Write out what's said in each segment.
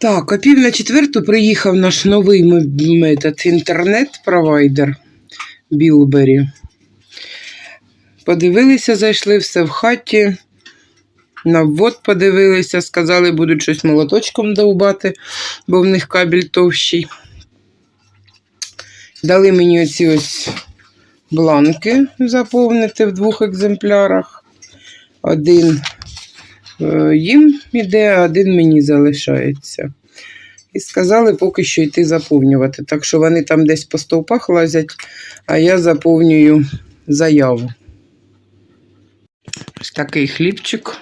Так, о пів на четверту приїхав наш новий метод інтернет-провайдер Білбері. Подивилися, зайшли все в хаті. На ввод подивилися, сказали, будуть щось молоточком довбати, бо в них кабель товщий. Дали мені оці ось бланки заповнити в двох екземплярах. Один е, їм іде, а один мені залишається. І сказали поки що йти заповнювати. Так що вони там десь по стовпах лазять, а я заповнюю заяву. Ось такий хлібчик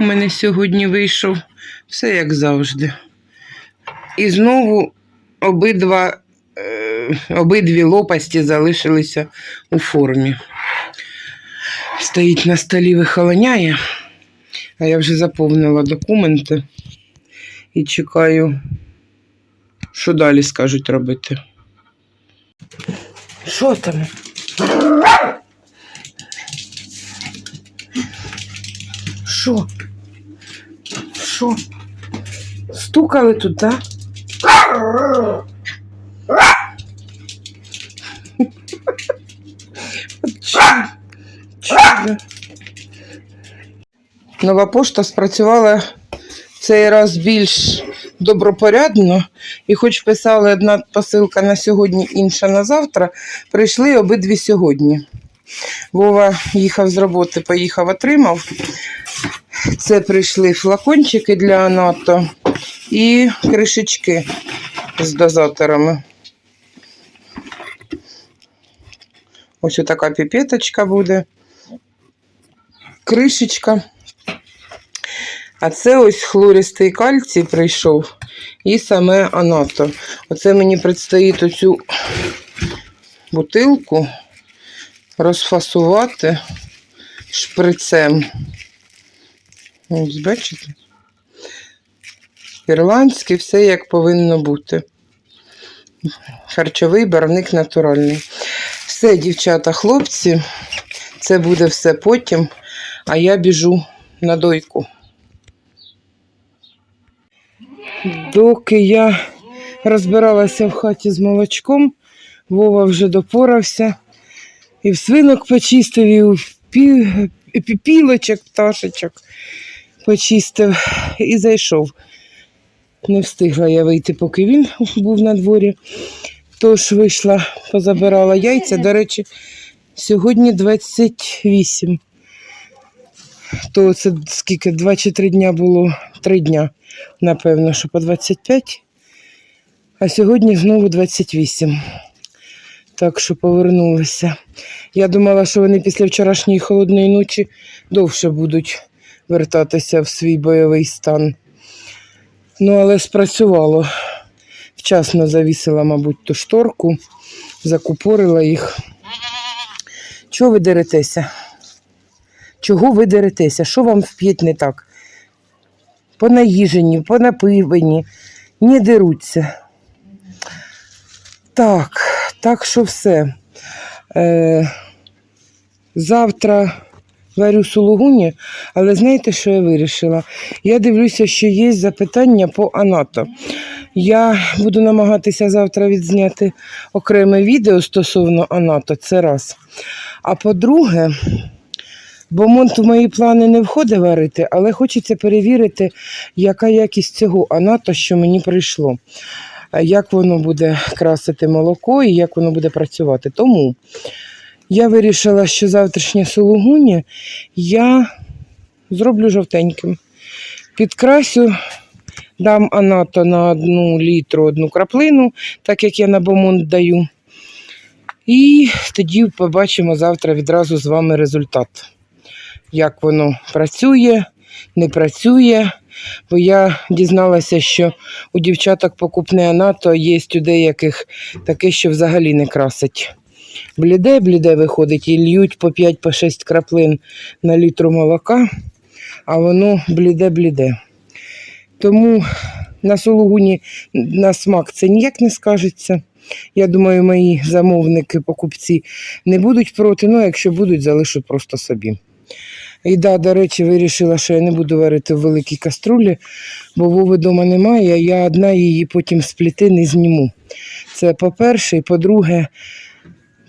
у мене сьогодні вийшов. Все як завжди. І знову обидва, е, обидві лопасті залишилися у формі. Стоїть на столі, вихолоняє, а я вже заповнила документи і чекаю, що далі скажуть робити. Що там? Що? Що? Стукали тут, так? Чудо. Нова пошта спрацювала цей раз більш добропорядно, і хоч писали одна посилка на сьогодні, інша на завтра, прийшли обидві сьогодні. Вова їхав з роботи, поїхав, отримав. Це прийшли флакончики для НАТО і кришечки з дозаторами. Ось така піпеточка буде. Кришечка. А це ось хлористий кальцій прийшов і саме анато. Оце мені предстоїть оцю бутилку розфасувати шприцем. Ось, бачите? Ірландський, все як повинно бути. Харчовий барвник натуральний. Все, дівчата, хлопці, це буде все потім, а я біжу на дойку. Доки я розбиралася в хаті з молочком, Вова вже допорався. І в свинок почистив, і в пі... і піпілочок, пташечок почистив і зайшов. Не встигла я вийти, поки він був на дворі. Тож вийшла, позабирала яйця. До речі, сьогодні 28. То це скільки? Два чи три дня було? Три дня, напевно, що по 25. А сьогодні знову 28. Так що повернулися. Я думала, що вони після вчорашньої холодної ночі довше будуть вертатися в свій бойовий стан. Ну, але спрацювало. Вчасно завісила, мабуть, ту шторку, закупорила їх. Чого ви деретеся? Чого ви деретеся? Що вам вп'ять не так? Понаїжені, понапивені, не деруться. Так, так що все. Е, завтра варю сулугуні, але знаєте, що я вирішила? Я дивлюся, що є запитання по анато. Я буду намагатися завтра відзняти окреме відео стосовно анато, це раз. А по-друге, бо монт в мої плани не входить варити, але хочеться перевірити, яка якість цього анато, що мені прийшло. Як воно буде красити молоко і як воно буде працювати. Тому я вирішила, що завтрашнє сулугуні я зроблю жовтеньким. Підкрасю, дам анато на одну літру одну краплину, так як я на бомонд даю. І тоді побачимо завтра відразу з вами результат. Як воно працює, не працює. Бо я дізналася, що у дівчаток покупне анато є у деяких таке, що взагалі не красить. Бліде, бліде виходить і льють по 5-6 краплин на літру молока, а воно бліде-бліде. Тому на сулугуні на смак це ніяк не скажеться. Я думаю, мої замовники, покупці не будуть проти, ну якщо будуть, залишу просто собі. І да, до речі, вирішила, що я не буду варити в великій каструлі, бо Вови вдома немає, я одна її потім з плити не зніму. Це по-перше, і по-друге,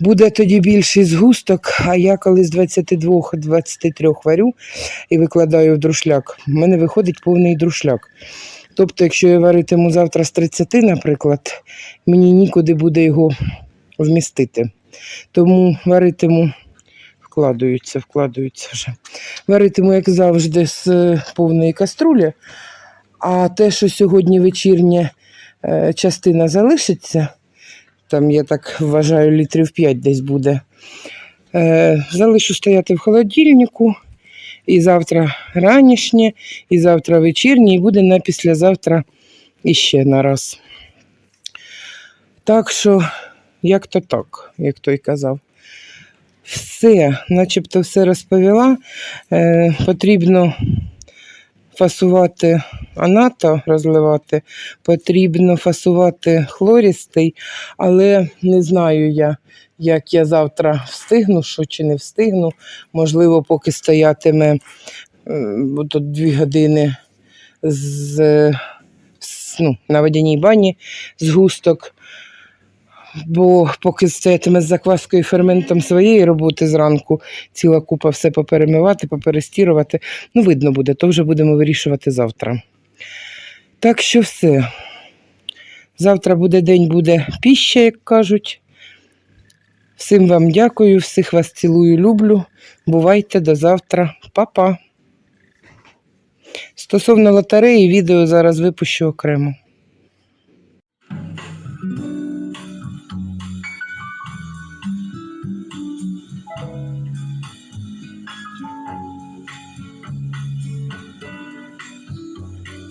буде тоді більший згусток, а я коли з 22-23 варю і викладаю в друшляк, в мене виходить повний друшляк. Тобто, якщо я варитиму завтра з 30, наприклад, мені нікуди буде його вмістити. Тому варитиму, вкладаються, вкладаються вже. Варитиму, як завжди, з повної каструлі. А те, що сьогодні вечірня е, частина залишиться, там, я так вважаю, літрів 5 десь буде. Е, залишу стояти в холодильнику. І завтра ранішнє, і завтра вечірнє, і буде на післязавтра іще на раз. Так що, як то так, як той казав. Все, начебто все розповіла. Е, потрібно фасувати анато, розливати, потрібно фасувати хлорістий, але не знаю я, як я завтра встигну, що чи не встигну. Можливо, поки стоятиме е, тут дві години з, з, ну, на водяній бані згусток. Бо поки стоятиме з закваскою і ферментом своєї роботи зранку, ціла купа все поперемивати, поперестірувати. Ну, видно буде, то вже будемо вирішувати завтра. Так що все. Завтра буде день, буде піща, як кажуть. Всім вам дякую, всіх вас цілую, люблю. Бувайте до завтра. Па-па. Стосовно лотереї, відео зараз випущу окремо.